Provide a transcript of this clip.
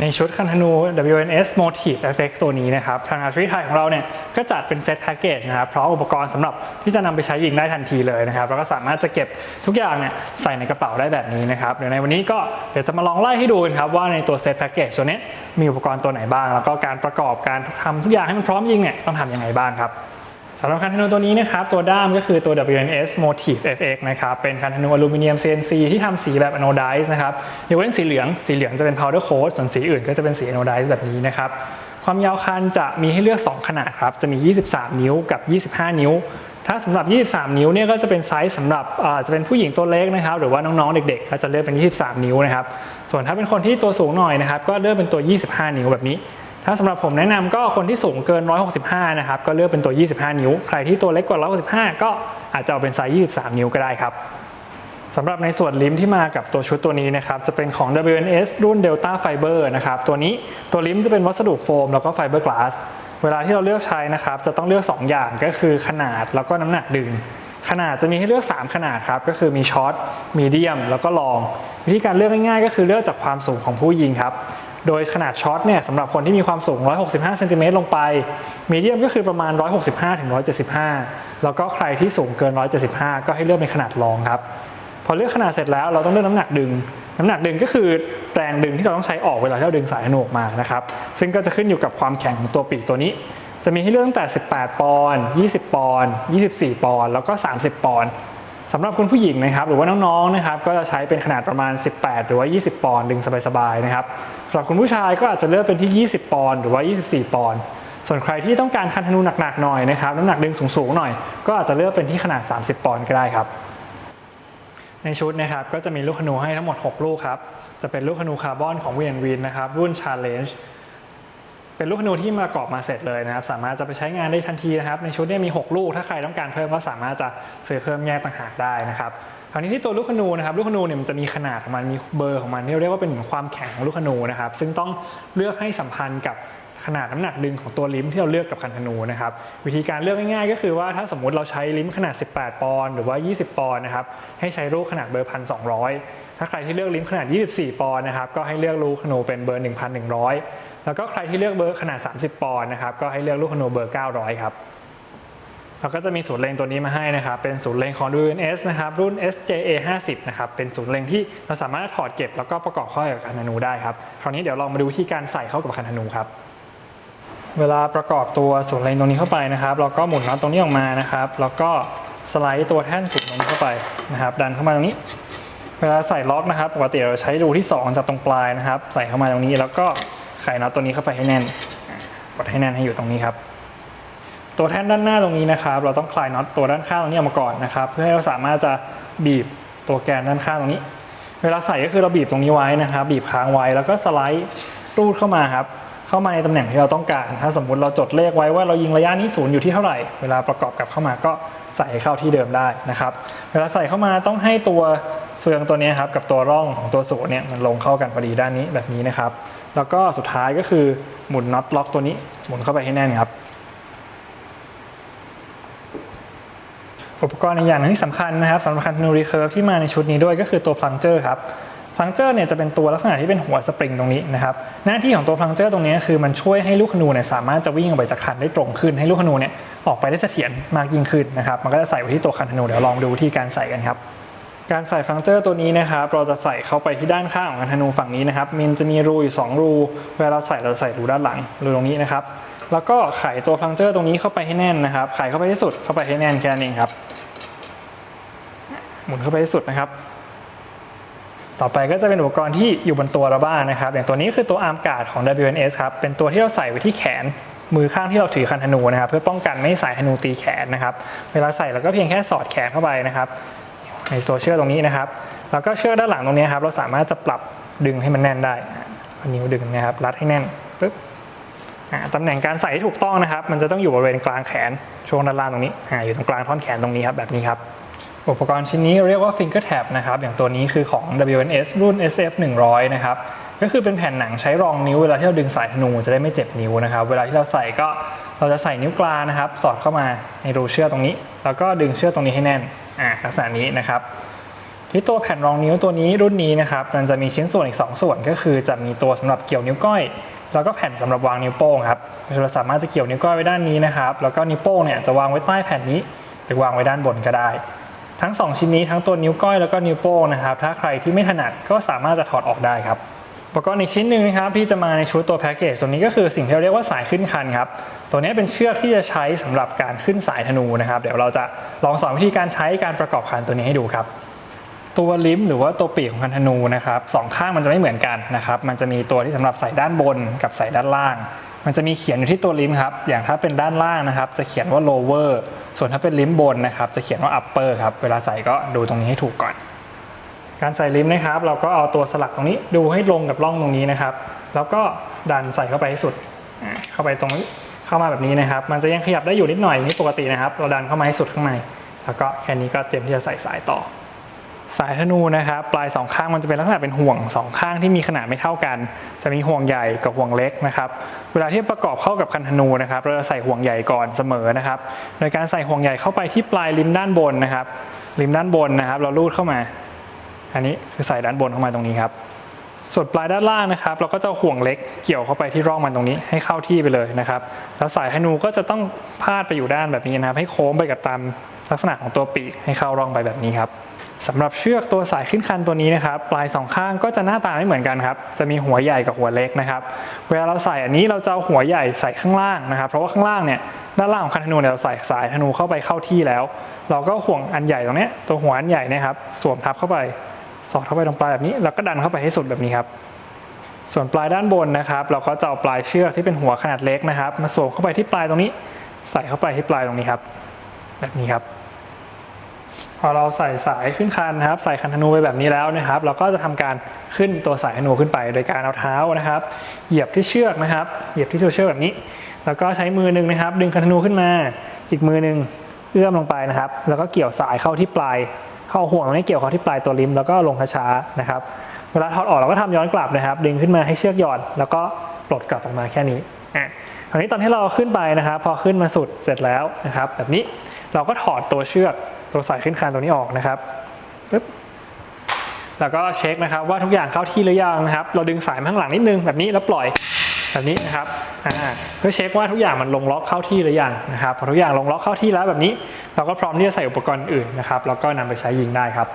ในชุดคันธนู WNS Motive FX ตัวนี้นะครับ ทางอาชีพไทยของเราเนี่ยก็จัดเป็นเซ็ตแพ็กเกจนะครับ พร้อมอุปกรณ์สำหรับที่จะนำไปใช้ยิงได้ทันทีเลยนะครับ แล้วก็สามารถจะเก็บทุกอย่างเนี่ยใส่ในกระเป๋าได้แบบนี้นะครับ เดี๋ยวในวันนี้ก็เดี๋ยวจะมาลองไล่ให้ดูกันครับ ว่าในตัวเซ็ตแพ็กเกจตัวนี้มีอุปกรณ์ตัวไหนบ้าง แล้วก็การประกอบการทำทุกอย่างให้มันพร้อมยิงเนี่ยต้องทำยังไงบ้างครับ สำหรับคันธนูตัวนี้นะครับตัวด้ามก็คือตัว WNS Motive FX นะครับเป็นคันธนูอลูมิเนียม CNC ที่ทำสีแบบ anodize นะครับยกเว้นสีเหลืองสีเหลืองจะเป็น powder coat ส่วนสีอื่นก็จะเป็นสี anodize แบบนี้นะครับความยาวคันจะมีให้เลือก 2 ขนาดครับจะมี 23 นิ้วกับ 25 นิ้ว ถ้าสำหรับ 23 นิ้วเนี่ยก็จะเป็นไซส์สำหรับจะเป็นผู้หญิงตัวเล็กนะครับหรือว่าน้องๆเด็กๆ ก็จะเลือกเป็น 23 นิ้วนะครับส่วนถ้าเป็นคนที่ตัวสูงหน่อยนะครับก็เลือกเป็นตัว 25 นิ้วแบบนี้ ถ้าสำหรับผมแนะนำก็คนที่สูงเกิน 165 นะครับ ก็เลือกเป็นตัว 25 นิ้ว ใครที่ตัวเล็กกว่า 165 ก็อาจจะเอาเป็นไซส์ 23 นิ้วก็ได้ครับสำหรับในส่วนลิมที่มากับตัวชุดตัวนี้นะครับ จะเป็นของ WNS รุ่น Delta Fiber นะครับ ตัวนี้ตัวลิมจะเป็นวัสดุโฟมแล้วก็ไฟเบอร์กลาสเวลาที่เราเลือกใช้นะครับ จะต้องเลือก 2 อย่างก็คือขนาดแล้วก็น้ำหนักดึง ขนาดจะมีให้เลือก 3 ขนาดครับ ก็คือมีช็อตมีเดียม แล้วก็ลอง วิธีการเลือกง่ายๆ ก็คือเลือกจากความสูงของผู้ยิงครับ โดยขนาดช็อตเนี่ยสำหรับคนที่มีความสูง 165เซนติเมตรลงไป มีเดียมก็คือประมาณ 165ถึง175 แล้วก็ใครที่สูงเกิน 175 ก็ให้เลือกเป็นขนาดรองครับ พอเลือกขนาดเสร็จแล้วเราต้องเลือกน้ำหนักดึง น้ำหนักดึงก็คือแรงดึงที่เราต้องใช้ออกเวลาที่เราดึงสายธนูออกมานะครับ ซึ่งก็จะขึ้นอยู่กับความแข็งของตัวปีกตัวนี้ จะมีให้เลือกตั้งแต่ 18 ปอนด์ 20 ปอนด์ 24 ปอนด์ แล้วก็ 30 ปอนด์ สำหรับคุณผู้หญิงนะครับหรือว่าน้องๆนะครับก็จะใช้เป็นขนาดประมาณ 18 หรือว่า 20 ปอนด์ดึงสบายๆนะครับสำหรับคุณผู้ชายก็อาจจะเลือกเป็นที่ 20 ปอนด์หรือว่า 24 ปอนด์ส่วนใครที่ต้องการคันธนูหนักๆหน่อยนะครับน้ำหนักดึงสูงๆหน่อย ก็อาจจะเลือกเป็นที่ขนาด 30 ปอนด์ก็ได้ครับ ในชุดนะครับก็จะมีลูกธนูให้ทั้งหมด 6 ลูกครับจะเป็นลูกธนูคาร์บอนของ v n w i n นะครับรุ่น Challenge เป็นลูกธนูที่มากรอบมาเสร็จเลยนะครับ สามารถจะไปใช้งานได้ทันทีนะครับ ในชุดนี้มี 6 ลูก ถ้าใครต้องการเพิ่มก็สามารถจะซื้อเพิ่มแยกต่างหากได้นะครับคราวนี้ที่ตัวลูกธนูนะครับลูกธนูเนี่ยมันจะมีขนาดของมันมีเบอร์ของมันที่เราเรียกว่าเป็นความแข็งของลูกธนูนะครับ ซึ่งต้องเลือกให้สัมพันธ์กับขนาดน้ำหนักดึงของตัวลิ้มที่เราเลือกกับคันธนูนะครับวิธีการเลือกง่ายๆ ก็คือว่าถ้าสมมุติเราใช้ลิ้มขนาด 18 ปอนด์หรือว่า 20 ปอนด์นะครับให้ใช้ลูกขนาดเบอร์1,200ถ้าใครที่เลือกลิ้มขนาด 24 ปอนด์นะครับก็ให้เลือกลูกธนูเป็นเบอร์ 1,100 แล้วก็ใครที่เลือกเบอร์ขนาด 30 ปอนด์นะครับ ก็ให้เลือกลูกธนูเบอร์ 900 ครับเราก็จะมีศูนย์เลงตัวนี้มาให้นะครับ เป็นศูนย์เลงของ WNS นะครับ รุ่น SJA 50นะครับ เป็นศูนย์เลงที่เราสามารถถอดเก็บแล้วก็ประกอบเข้ากับคันธนูได้ครับ คราวนี้เดี๋ยวลองมาดูวิธีการใส่เข้ากับคันธนูครับ เวลาประกอบตัวศูนย์เลงตรงนี้เข้าไปนะครับ เราก็หมุนน็อตตรงนี้ออกมานะครับ แล้วก็สไลด์ตัวแท่นสุดตรงนี้เข้าไปนะครับ ดันเข้ามาตรงนี้ เวลาใส่ล็อกนะครับ ปกติเราใช้รูที่ 2จากตรงปลายนะครับ ใส่เข้ามาตรงนี้แล้วก็ ไขน็อตตัวนี้เข้าไปให้แน่นกดให้แน่นให้อยู่ตรงนี้ครับ ตัวแท่นด้านหน้าตรงนี้นะครับ เราต้องคลายน็อตตัวด้านข้างตรงนี้ออกมาก่อนนะครับ เพื่อให้เราสามารถจะบีบตัวแกนด้านข้างตรงนี้ เวลาใส่ก็คือเราบีบตรงนี้ไว้นะครับ บีบค้างไว้แล้วก็สไลด์รูดเข้ามาครับเข้ามาในตำแหน่งที่เราต้องการ ถ้าสมมุติเราจดเลขไว้ว่าเรายิงระยะนี้ศูนย์อยู่ที่เท่าไหร่ เวลาประกอบกลับเข้ามาก็ใส่เข้าที่เดิมได้นะครับ เวลาใส่เข้ามาต้องให้ตัว เฟืองตัวนี้ครับกับตัวร่องของตัวศูนเนี่ยมันลงเข้ากันพอดีด้านนี้แบบนี้นะครับ แล้วก็สุดท้ายก็คือหมุนน็อตล็อกตัวนี้หมุนเข้าไปให้แน่นครับอุปกรณ์อีกอย่างหนึงที่สำคัญนะครับสำหรับคันธนูรีเคิร์ฟที่มาในชุดนี้ด้วยก็คือตัวพลังเจอร์ครับพลังเจอร์เนี่ยจะเป็นตัวลักษณะที่เป็นหัวสปริงตรงนี้นะครับหน้าที่ของตัวพลังเจอร์ตรงนี้คือมันช่วยให้ลูกธนูเนี่ยสามารถจะวิ่งออกไปจากคันได้ตรงขึ้นให้ลูกธนูเนี่ยออกไปได้เสถียรมากยิ่งขึ้นนะครับมันก็จะใส่ไว้ที่ตัวคันธนูเดี๋ยวลองดูวิธีการใส่กันครับ การใส่พลังเจอร์ตัวนี้นะครับเราจะใส่เข้าไปที่ด้านข้างของคันธนูฝั่งนี้นะครับมันจะมีรูอยู่สองรู เวลาเราใส่เราจะใส่รูด้านหลังรูตรงนี้นะครับแล้วก็ไขตัวพลังเจอร์ตรงนี้เข้าไปให้แน่นนะครับไขเข้าไปที่สุดเข้าไปให้แน่นแค่นั้เองครับหมุนเข้าไปที่สุดนะครับ ต่อไปก็จะเป็นอุปกรณ์ที่อยู่บนตัวเราบ้างนะครับ อย่างตัวนี้คือตัวอาร์มการ์ดของ WNS ครับเป็นตัวที่เราใส่ไว้ที่แขนมือข้างที่เราถือคันธนูนะครับ เพื่อป้องกันไม่ให้สายธนูตีแขนนะครับ เวลาใส่เราก็เพียงแค่สอดแขนเข้าไปนะครับ ในตัวเชือกตรงนี้นะครับ แล้วก็เชือกด้านหลังตรงนี้ครับ เราสามารถจะปรับดึงให้มันแน่นได้นิ้วดึงนะครับ รัดให้แน่นปึ๊บอ่าตำแหน่งการใส่ที่ถูกต้องนะครับ มันจะต้องอยู่บริเวณกลางแขนช่วงด้านล่างตรงนี้ออยู่ตรงกลางท่อนแขนตรงนี้ครับแบบนี้ครับ อุปกรณ์ชิ้นนี้เรียกว่า finger tab นะครับ อย่างตัวนี้คือของ WNS รุ่น SF 100นะครับก็คือเป็นแผ่นหนังใช้รองนิ้วเวลาที่เราดึงสายธนูจะได้ไม่เจ็บนิ้วนะครับ เวลาที่เราใส่ก็ เราจะใส่นิ้วกลางนะครับ สอดเข้ามาในรูเชือกตรงนี้ แล้วก็ดึงเชือกตรงนี้ให้แน่นอ่าลักษณะนี้นะครับ ที่ตัวแผ่นรองนิ้วตัวนี้รุ่นนี้นะครับมันจะมีชิ้นส่วนอีก 2 ส่วนก็คือจะมีตัวสำหรับเกี่ยวนิ้วก้อย แล้วก็แผ่นสำหรับวางนิ้วโป้งครับเราสามารถจะเกี่ยวนิ้วก้อยไว้ด้านนี้นะครับ แล้วก็นิ้วโป้งเนี่ยจะวางไว้ใต้แผ่นนี้ หรือวางไว้ด้านบนก็ได้ ทั้ง 2 ชิ้นนี้ทั้งตัวนิ้วก้อยแล้วก็นิ้วโป้งนะครับ ถ้าใครที่ไม่ถนัดก็สามารถจะถอดออกได้ครับ ปกรณ์อีกชิ้นหนึ่งนะครับที่จะมาในชุดตัวแพ็กเกจตัวนี้ก็คือสิ่งที่เราเรียกว่าสายขึ้นคันครับตัวนี้เป็นเชือกที่จะใช้สำหรับการขึ้นสายธนูนะครับ เดี๋ยวเราจะลองสอนวิธีการใช้การประกอบคันตัวนี้ให้ดูครับ ตัวลิมหรือว่าตัวปีกของคันธนูนะครับสองข้างมันจะไม่เหมือนกันนะครับมันจะมีตัวที่สำหรับใส่ด้านบนกับใส่ด้านล่าง มันจะมีเขียนอยู่ที่ตัวลิมครับอย่างถ้าเป็นด้านล่างนะครับ จะเขียนว่า lower ส่วนถ้าเป็นลิมบนนะครับจะเขียนว่า upper ครับเวลาใส่ก็ดูตรงนี้ให้ถูกก่อน การใส่ลิมนะครับ เราก็เอาตัวสลักตรงนี้ดูให้ลงกับร่องตรงนี้นะครับ แล้วก็ดันใส่เข้าไปให้สุด เข้าไปตรงเข้ามาแบบนี้นะครับ มันจะยังขยับได้อยู่นิดหน่อยนี่ปกตินะครับ เราดันเข้ามาให้สุดข้างใน แล้วก็แค่นี้ก็เตรียมที่จะใส่สายต่อ สายธนูนะครับ ปลายสองข้างมันจะเป็นลักษณะเป็นห่วงสองข้างที่มีขนาดไม่เท่ากัน จะมีห่วงใหญ่กับห่วงเล็กนะครับ เวลาที่ประกอบเข้ากับคันธนูนะครับ เราจะใส่ห่วงใหญ่ก่อนเสมอนะครับ โดยการใส่ห่วงใหญ่เข้าไปที่ปลายริมด้านบนนะครับ ริมด้านบนนะครับ เราลูดเข้ามา อันนี้คือใส่ด้านบนเข้ามาตรงนี้ครับ ส่วนปลายด้านล่างนะครับ เราก็จะห่วงเล็กเกี่ยวเข้าไปที่ร่องมันตรงนี้ให้เข้าที่ไปเลยนะครับ แล้วสายธนูก็จะต้องพาดไปอยู่ด้านแบบนี้นะครับ ให้โค้งไปกับตามลักษณะของตัวปีกให้เข้าร่องไปแบบนี้ครับสำหรับเชือกตัวสายขึ้นคันตัวนี้นะครับปลายสองข้างก็จะหน้าตาไม่เหมือนกันครับจะมีหัวใหญ่กับหัวเล็กนะครับเวลาเราใส่อันนี้เราจะเอาหัวใหญ่ใส่ข้างล่างนะครับ เพราะว่าข้างล่างเนี่ยด้านล่างของคันธนูเนี่ยเราใส่สายธนูเข้าไปเข้าที่แล้ว เราก็ห่วงอันใหญ่ตรงนี้ตัวหัวอันใหญ่นะครับสวมทับเข้าไป สอดเข้าไปตรงปลายแบบนี้แล้วก็ดันเข้าไปให้สุดแบบนี้ครับ ส่วนปลายด้านบนนะครับ เราก็จะเอาปลายเชือกที่เป็นหัวขนาดเล็กนะครับ มาสวมเข้าไปที่ปลายตรงนี้ ใส่เข้าไปที่ปลายตรงนี้ครับ แบบนี้ครับ พอเราใส่สายขึ้นคันนะครับ ใส่คันธนูไปแบบนี้แล้วนะครับ เราก็จะทำการขึ้นตัวสายธนูขึ้นไป โดยการเอาเท้านะครับ เหยียบที่เชือกนะครับ เหยียบที่ตัวเชือกแบบนี้ แล้วก็ใช้มือหนึ่งนะครับ ดึงคันธนูขึ้นมา อีกมือหนึ่งเอื้อมลงไปนะครับ แล้วก็เกี่ยวสายเข้าที่ปลาย เข้าห่วงตรงนี้เกี่ยวเข้าที่ปลายตัวริมแล้วก็ลงช้าๆนะครับ เวลาถอดออกเราก็ทำย้อนกลับนะครับ ดึงขึ้นมาให้เชือกหย่อนแล้วก็ปลดกลับออกมาแค่นี้อะคราวนี้ตอนที่เราขึ้นไปนะครับ พอขึ้นมาสุดเสร็จแล้วนะครับ แบบนี้เราก็ถอดตัวเชือกตัวสายขึ้นคานตัวนี้ออกนะครับปึ๊บแล้วก็เช็คนะครับว่าทุกอย่างเข้าที่หรือยังนะครับ เราดึงสายมาข้างหลังนิดนึงแบบนี้แล้วปล่อย แบบนี้นะครับอ่าเพื่อเช็คว่าทุกอย่างมันลงล็อกเข้าที่หรือยังนะครับพอทุกอย่างลงล็อกเข้าที่แล้วแบบนี้ เราก็พร้อมที่จะใส่อุปกรณ์อื่นนะครับแล้วก็นำไปใช้ยิงได้ครับ